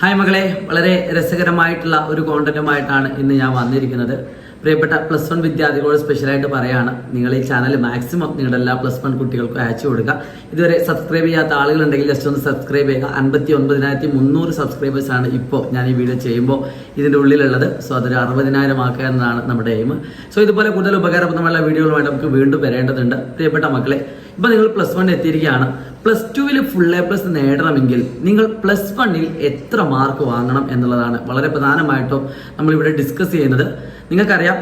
Hi മകളെ വളരെ രസകരമായിട്ടുള്ള ഒരു കോണ്ടന്റുമായിട്ടാണ് ഇന്ന് ഞാൻ വന്നിരിക്കുന്നത്. പ്രിയപ്പെട്ട പ്ലസ് വൺ വിദ്യാർത്ഥികളോട് സ്പെഷ്യലായിട്ട് പറയാണ് നിങ്ങൾ ഈ ചാനൽ മാക്സിമം നിങ്ങളുടെ എല്ലാ പ്ലസ് വൺ കുട്ടികൾക്കും അയച്ചു കൊടുക്കുക. ഇതുവരെ സബ്സ്ക്രൈബ് ചെയ്യാത്ത ആളുകളുണ്ടെങ്കിൽ ജസ്റ്റ് ഒന്ന് സബ്സ്ക്രൈബ് ചെയ്യുക. അൻപത്തി ഒൻപതിനായിരത്തി മുന്നൂറ് സബ്സ്ക്രൈബേഴ്സ് ആണ് ഇപ്പോൾ ഞാൻ ഈ വീഡിയോ ചെയ്യുമ്പോൾ ഇതിന്റെ ഉള്ളിലുള്ളത്. സോ അതൊരു അറുപതിനായിരം ആക്കുക എന്നതാണ് നമ്മുടെ എയിം സോ ഇതുപോലെ കൂടുതൽ ഉപകാരപ്രദമായ വീഡിയോകളുമായിട്ട് നമുക്ക് വീണ്ടും വരേണ്ടതുണ്ട്. പ്രിയപ്പെട്ട മക്കളെ ഇപ്പൊ നിങ്ങൾ പ്ലസ് വൺ എത്തിയിരിക്കുകയാണ്. പ്ലസ് ടുവിൽ ഫുൾ എ പ്ലസ് നേടണമെങ്കിൽ നിങ്ങൾ പ്ലസ് വണ്ണിൽ എത്ര മാർക്ക് വാങ്ങണം എന്നുള്ളതാണ് വളരെ പ്രധാനമായിട്ടും നമ്മളിവിടെ ഡിസ്കസ് ചെയ്യുന്നത്. നിങ്ങൾക്കറിയാം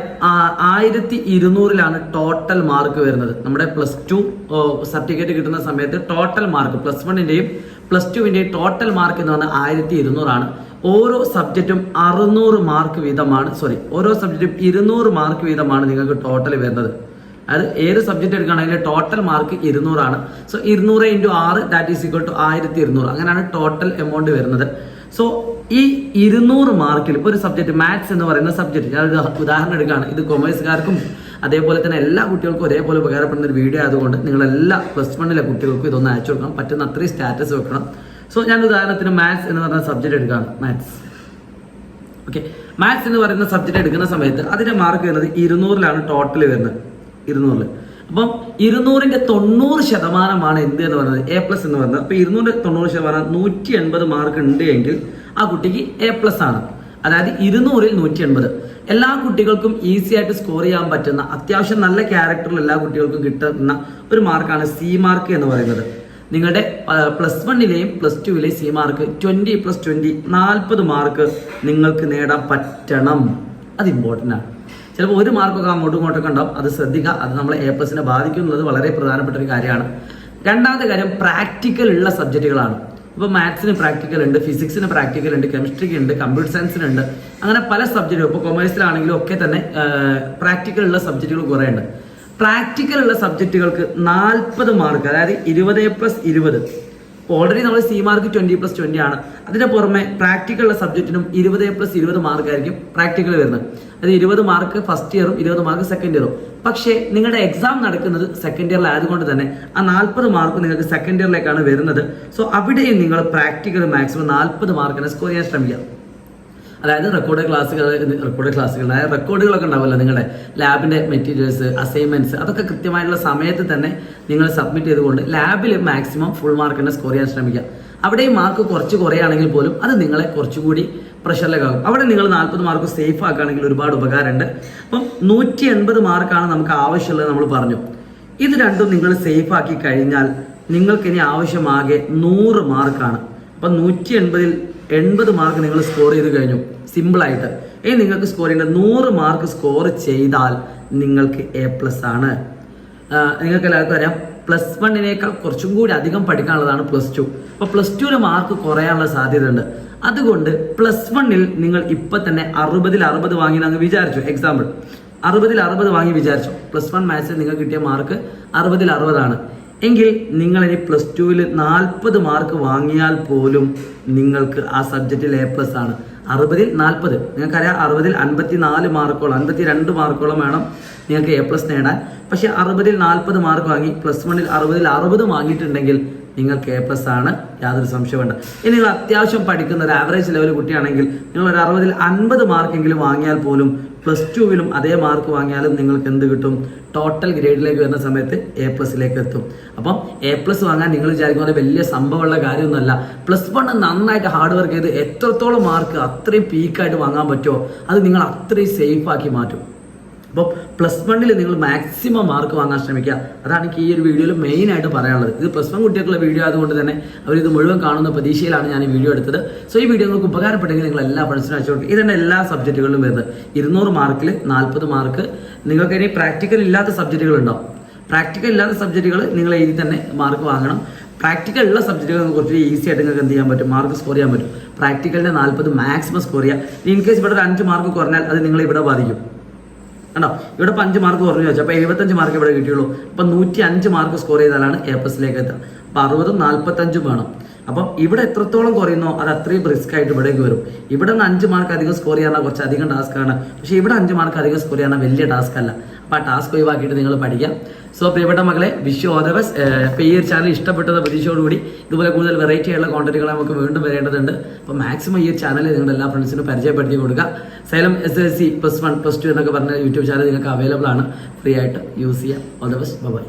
ആയിരത്തി ഇരുന്നൂറിലാണ് ടോട്ടൽ മാർക്ക് വരുന്നത്. നമ്മുടെ പ്ലസ് ടു സർട്ടിഫിക്കറ്റ് കിട്ടുന്ന സമയത്ത് ടോട്ടൽ മാർക്ക് പ്ലസ് വണ്ണിന്റെയും പ്ലസ് ടുവിന്റെയും ടോട്ടൽ മാർക്ക് എന്ന് പറഞ്ഞാൽ ആയിരത്തി ഇരുന്നൂറാണ്. ഓരോ സബ്ജക്റ്റും അറുന്നൂറ് മാർക്ക് വീതമാണ് സോറി ഓരോ സബ്ജക്റ്റും ഇരുന്നൂറ് മാർക്ക് വീതമാണ് നിങ്ങൾക്ക് ടോട്ടൽ വരുന്നത്. അത് ഏത് സബ്ജക്റ്റ് എടുക്കുകയാണെങ്കിൽ ടോട്ടൽ മാർക്ക് ഇരുന്നൂറാണ് സോ ഇരുന്നൂറ് ഇന്റു ആറ് ദാറ്റ് ഈസ് ഈക്വൽ ടു ആയിരത്തി ഇരുന്നൂറ്. അങ്ങനെയാണ് ടോട്ടൽ എമൗണ്ട് വരുന്നത്. സോ ഈ ഇരുന്നൂറ് മാർക്കിൽ ഇപ്പോൾ ഒരു സബ്ജക്റ്റ് മാത്സ് എന്ന് പറയുന്ന സബ്ജക്റ്റ് ഞാൻ ഉദാഹരണം എടുക്കുകയാണ്. ഇത് കൊമേഴ്സുകാർക്കും അതേപോലെ തന്നെ എല്ലാ കുട്ടികൾക്കും ഒരേപോലെ ഉപകാരപ്പെടുന്ന ഒരു വീഡിയോ ആയതുകൊണ്ട് നിങ്ങളെല്ലാ പ്ലസ് വണ്ണിലെ കുട്ടികൾക്കും ഇതൊന്ന് അയച്ചു കൊടുക്കണം. പറ്റുന്ന അത്രയും സ്റ്റാറ്റസ് വെക്കണം. സോ ഞാൻ ഉദാഹരണത്തിന് മാത്സ് എന്ന് പറയുന്ന സബ്ജക്റ്റ് എടുക്കുകയാണ്. മാത്സ് ഓക്കെ മാത്സ് എന്ന് പറയുന്ന സബ്ജക്റ്റ് എടുക്കുന്ന സമയത്ത് അതിന്റെ മാർക്ക് വരുന്നത് ഇരുന്നൂറിലാണ് ടോട്ടൽ വരുന്നത്. ഇരുന്നൂറിൽ അപ്പം ഇരുന്നൂറിന്റെ തൊണ്ണൂറ് ശതമാനമാണ് എന്ത് എന്ന് പറയുന്നത്? എ പ്ലസ് എന്ന് പറയുന്നത്. അപ്പൊ ഇരുന്നൂറിന്റെ തൊണ്ണൂറ് ശതമാനം നൂറ്റി എൺപത് മാർക്ക് ഉണ്ട് എങ്കിൽ ആ കുട്ടിക്ക് എ പ്ലസ് ആണ്. അതായത് ഇരുന്നൂറിൽ നൂറ്റി എൺപത് എല്ലാ കുട്ടികൾക്കും ഈസി ആയിട്ട് സ്കോർ ചെയ്യാൻ പറ്റുന്ന അത്യാവശ്യം നല്ല ക്യാരക്ടറിൽ എല്ലാ കുട്ടികൾക്കും കിട്ടുന്ന ഒരു മാർക്കാണ് സി മാർക്ക് എന്ന് പറയുന്നത്. നിങ്ങളുടെ പ്ലസ് വണ്ണിലെയും plus ടുവിലെയും C mark twenty plus twenty നാൽപ്പത് മാർക്ക് നിങ്ങൾക്ക് നേടാൻ പറ്റണം. അത് ഇമ്പോർട്ടന്റ് ആണ്. ചിലപ്പോൾ ഒരു മാർക്കൊക്കെ അങ്ങോട്ടും ഇങ്ങോട്ടൊക്കെ ഉണ്ടാവും. അത് ശ്രദ്ധിക്കുക. അത് നമ്മളെ എ പ്ലസിനെ ബാധിക്കുന്നത് വളരെ പ്രധാനപ്പെട്ട ഒരു കാര്യമാണ്. രണ്ടാമത്തെ കാര്യം പ്രാക്ടിക്കൽ ഉള്ള സബ്ജക്റ്റുകളാണ് ഇപ്പോൾ മാത്സിന് പ്രാക്ടിക്കൽ ഉണ്ട് ഫിസിക്സിന് പ്രാക്ടിക്കൽ ഉണ്ട് കെമിസ്ട്രിക്ക് ഉണ്ട് കമ്പ്യൂട്ടർ സയൻസിനുണ്ട് അങ്ങനെ പല സബ്ജക്റ്റുകളും ഇപ്പോൾ കൊമേഴ്സിലാണെങ്കിലും ഒക്കെ തന്നെ പ്രാക്ടിക്കൽ ഉള്ള സബ്ജക്റ്റുകൾ കുറേ ഉണ്ട്. പ്രാക്ടിക്കൽ ഉള്ള സബ്ജക്റ്റുകൾക്ക് നാൽപ്പത് മാർക്ക് അതായത് ഇരുപത് പ്ലസ് ഇരുപത്. ഓൾറെഡി നമ്മൾ C mark twenty plus twenty ആണ്. അതിന്റെ പുറമെ പ്രാക്ടിക്കൽ ഉള്ള സബ്ജക്റ്റിനും ഇരുപത് പ്ലസ് ഇരുപത് മാർക്ക് ആയിരിക്കും പ്രാക്ടിക്കൽ വരുന്നത്. അത് ഇരുപത് മാർക്ക് ഫസ്റ്റ് ഇയറും ഇരുപത് മാർക്ക് സെക്കൻഡ് ഇയറും പക്ഷേ നിങ്ങളുടെ എക്സാം നടക്കുന്നത് സെക്കൻഡ് ഇയറിൽ ആയതുകൊണ്ട് തന്നെ ആ നാൽപ്പത് മാർക്ക് നിങ്ങൾക്ക് സെക്കൻഡ് ഇയറിലേക്കാണ് വരുന്നത്. സോ അവിടെയും നിങ്ങൾ പ്രാക്ടിക്കൽ മാക്സിമം നാൽപ്പത് മാർക്കിനെ സ്കോർ ചെയ്യാൻ ശ്രമിക്കുക. അതായത് റെക്കോർഡ് ക്ലാസ്സുകൾ റെക്കോർഡ് ക്ലാസ്സുകൾ അതായത് റെക്കോർഡുകളൊക്കെ ഉണ്ടാവുമല്ലോ നിങ്ങളുടെ ലാബിന്റെ മെറ്റീരിയൽസ് അസൈൻമെന്റ്സ് അതൊക്കെ കൃത്യമായിട്ടുള്ള സമയത്ത് തന്നെ നിങ്ങൾ സബ്മിറ്റ് ചെയ്തുകൊണ്ട് ലാബിൽ മാക്സിമം ഫുൾ മാർക്ക് തന്നെ സ്കോർ ചെയ്യാൻ ശ്രമിക്കുക. അവിടെയും മാർക്ക് കുറച്ച് കുറയാണെങ്കിൽ പോലും അത് നിങ്ങളെ കുറച്ചുകൂടി പ്രഷറിലേക്കാകും അവിടെ നിങ്ങൾ നാൽപ്പത് മാർക്ക് സേഫ് ആക്കുകയാണെങ്കിൽ ഒരുപാട് ഉപകാരമുണ്ട്. അപ്പം നൂറ്റി എൺപത് മാർക്കാണ് നമുക്ക് ആവശ്യമുള്ളത് നമ്മൾ പറഞ്ഞു. ഇത് രണ്ടും നിങ്ങൾ സേഫ് ആക്കി കഴിഞ്ഞാൽ നിങ്ങൾക്ക് ഇനി ആവശ്യമാകെ നൂറ് മാർക്കാണ് അപ്പം നൂറ്റി എൺപതിൽ എൺപത് മാർക്ക് നിങ്ങൾ സ്കോർ ചെയ്ത് കഴിഞ്ഞു. സിമ്പിളായിട്ട്. ഇനി നിങ്ങൾക്ക് സ്കോർ ചെയ്യേണ്ട നൂറ് മാർക്ക് സ്കോർ ചെയ്താൽ നിങ്ങൾക്ക് എ പ്ലസ് ആണ്. നിങ്ങൾക്ക് എല്ലാവർക്കും അറിയാം. പ്ലസ് വണ്ണിനേക്കാൾ കുറച്ചും കൂടി അധികം പഠിക്കാനുള്ളതാണ് പ്ലസ് ടു അപ്പോൾ പ്ലസ് ടുവിന് മാർക്ക് കുറയാനുള്ള സാധ്യതയുണ്ട്. അതുകൊണ്ട് പ്ലസ് വണ്ണിൽ നിങ്ങൾ ഇപ്പം തന്നെ അറുപതിൽ അറുപത് വാങ്ങി അങ്ങ് വിചാരിച്ചു. എക്സാമ്പിൾ അറുപതിൽ അറുപത് വാങ്ങി വിചാരിച്ചു. പ്ലസ് വൺ മാത്സിൽ നിങ്ങൾക്ക് കിട്ടിയ മാർക്ക് അറുപതിൽ അറുപതാണ് എങ്കിൽ നിങ്ങൾ ഇനി പ്ലസ് ടുവിൽ നാൽപ്പത് മാർക്ക് വാങ്ങിയാൽ പോലും നിങ്ങൾക്ക് ആ സബ്ജക്റ്റിൽ എ പ്ലസ് ആണ്. അറുപതിൽ നാൽപ്പത്. നിങ്ങൾക്കറിയാം അറുപതിൽ അൻപത്തി നാല് മാർക്കോളം അൻപത്തി രണ്ട് മാർക്കോളം വേണം നിങ്ങൾക്ക് എ പ്ലസ് നേടാൻ. പക്ഷേ അറുപതിൽ നാൽപ്പത് മാർക്ക് വാങ്ങി പ്ലസ് വണ്ണിൽ അറുപതിൽ അറുപത് വാങ്ങിയിട്ടുണ്ടെങ്കിൽ നിങ്ങൾക്ക് എ പ്ലസ് ആണ്. യാതൊരു സംശയം വേണ്ട. ഇനി നിങ്ങൾ അത്യാവശ്യം പഠിക്കുന്ന ഒരു ആവറേജ് ലെവൽ കുട്ടിയാണെങ്കിൽ നിങ്ങൾ ഒരു അറുപതിൽ അൻപത് മാർക്കെങ്കിലും വാങ്ങിയാൽ പോലും പ്ലസ് ടുവിലും അതേ മാർക്ക് വാങ്ങിയാലും നിങ്ങൾക്ക് എന്ത് കിട്ടും? ടോട്ടൽ ഗ്രേഡിലേക്ക് വരുന്ന സമയത്ത് എ പ്ലസിലേക്ക് എത്തും. അപ്പം എ പ്ലസ് വാങ്ങാൻ നിങ്ങൾ വിചാരിക്കുന്ന പോലെ വലിയ സംഭവമുള്ള കാര്യമൊന്നുമല്ല. പ്ലസ് വൺ നന്നായിട്ട് ഹാർഡ് വർക്ക് ചെയ്ത് എത്രത്തോളം മാർക്ക് അത്രയും പീക്കായിട്ട് വാങ്ങാൻ പറ്റുമോ? അത് നിങ്ങൾ അത്രയും സേഫാക്കി മാറ്റും. അപ്പോൾ പ്ലസ് വണ്ണിൽ നിങ്ങൾ മാക്സിമം മാർക്ക് വാങ്ങാൻ ശ്രമിക്കുക. അതാണ് എനിക്ക് ഈ ഒരു വീഡിയോയിൽ മെയിൻ ആയിട്ട് പറയാനുള്ളത്. ഇത് പ്ലസ് വൺ കുട്ടികൾക്കുള്ള വീഡിയോ ആയതുകൊണ്ട് തന്നെ അവർ ഇത് മുഴുവൻ കാണുന്ന പ്രതീക്ഷയിലാണ് ഞാൻ ഈ വീഡിയോ എടുത്തത്. സോ ഈ വീഡിയോ നിങ്ങൾക്ക് ഉപകാരപ്പെട്ടെങ്കിൽ നിങ്ങൾ എല്ലാ ഫ്രണ്ട്സിനും അയച്ചുകൊണ്ട് ഇതന്നെ എല്ലാ സബ്ജക്റ്റുകളിലും വരുന്നത്. ഇരുന്നൂറ് മാർക്കിൽ നാൽപ്പത് മാർക്ക് നിങ്ങൾക്ക് ഇനി പ്രാക്ടിക്കൽ ഇല്ലാത്ത സബ്ജക്റ്റുകൾ ഉണ്ടാവും. പ്രാക്ടിക്കൽ ഇല്ലാത്ത സബ്ജക്റ്റുകൾ നിങ്ങൾ എഴുതി തന്നെ മാർക്ക് വാങ്ങണം. പ്രാക്ടിക്കൽ ഉള്ള സബ്ജക്റ്റുകൾ കുറച്ച് ഈസി ആയിട്ട് നിങ്ങൾക്ക് എന്ത് ചെയ്യാൻ പറ്റും? മാർക്ക് സ്കോർ ചെയ്യാൻ പറ്റും. പ്രാക്ടിക്കലിന്റെ നാൽപ്പത് മാക്സിമം സ്കോർ ചെയ്യുക. ഇൻ കേസ് ഇവിടെ ഒരു അഞ്ച് മാർക്ക് കുറഞ്ഞാൽ അത് നിങ്ങളെ ഇവിടെ ബാധിക്കും. കണ്ടോ? ഇവിടെ ഇപ്പം അഞ്ച് മാർക്ക് കുറഞ്ഞു വെച്ചാൽ അപ്പോൾ എഴുപത്തഞ്ച് മാർക്ക് ഇവിടെ കിട്ടിയുള്ളൂ. അപ്പം നൂറ്റി അഞ്ച് മാർക്ക് സ്കോർ ചെയ്താലാണ് എ പ്ലസിലേക്ക് എത്തുക. അപ്പോൾ അറുപതും നാൽപ്പത്തഞ്ചും വേണം. അപ്പം ഇവിടെ എത്രത്തോളം കുറയുന്നോ അത് അത്രയും റിസ്ക് ആയിട്ട് ഇവിടേക്ക് വരും. ഇവിടെ നിന്ന് അഞ്ച് മാർക്ക് അധികം സ്കോർ ചെയ്യാൻ കുറച്ച് അധികം ടാസ്ക് ആണ്. പക്ഷേ ഇവിടെ അഞ്ച് മാർക്ക് അധികം സ്കോർ ചെയ്യാൻ വലിയ ടാസ്ക് അല്ല. അപ്പോൾ ആ ടാസ്ക് ഒഴിവാക്കിയിട്ട് നിങ്ങൾ പഠിക്കാം. സോ പ്രിയപ്പെട്ട മകളെ വിഷു ഓൾ ദ ബെസ്റ്റ് ഇപ്പോൾ ഈ ഒരു ചാനൽ ഇഷ്ടപ്പെട്ടത് പ്രതീക്ഷയോടുകൂടി ഇതുപോലെ കൂടുതൽ വെറൈറ്റി ആയിട്ടുള്ള കോണ്ടന്റുകൾ നമുക്ക് വീണ്ടും വരേണ്ടതുണ്ട്. അപ്പോൾ മാക്സിമം ഈ ഒരു ചാനൽ നിങ്ങളുടെ എല്ലാ ഫ്രണ്ട്സിനും പരിചയപ്പെടുത്തി കൊടുക്കുക. Xylem S S C plus one plus two എന്നൊക്കെ പറഞ്ഞ യൂട്യൂബ് ചാനൽ നിങ്ങൾക്ക് അവൈലബിൾ ആണ്. ഫ്രീ ആയിട്ട് യൂസ് ചെയ്യാം. All the best bye